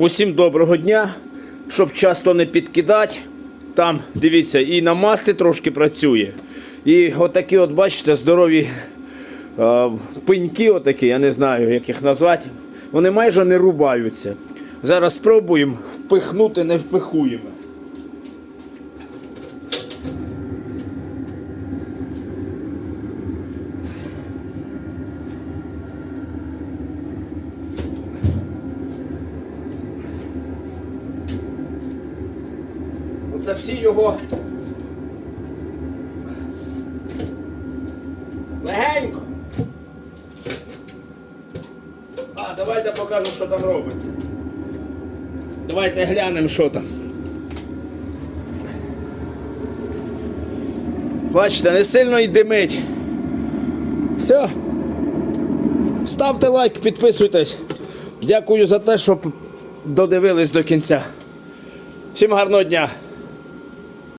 Усім доброго дня, щоб часто не підкидати. Там, дивіться, і на масти трошки працює. І отакі, от бачите, здорові е, пеньки, отакі, я не знаю, як їх назвати. Вони майже не рубаються. Зараз спробуємо впихнути не впихуємо. Оце всі його. Легенько. А, давайте покажу, що там робиться. Давайте глянемо, що там. Бачите, не сильно й димить. Все. Ставте лайк, підписуйтесь. Дякую за те, що додивились до кінця. Всім гарного дня!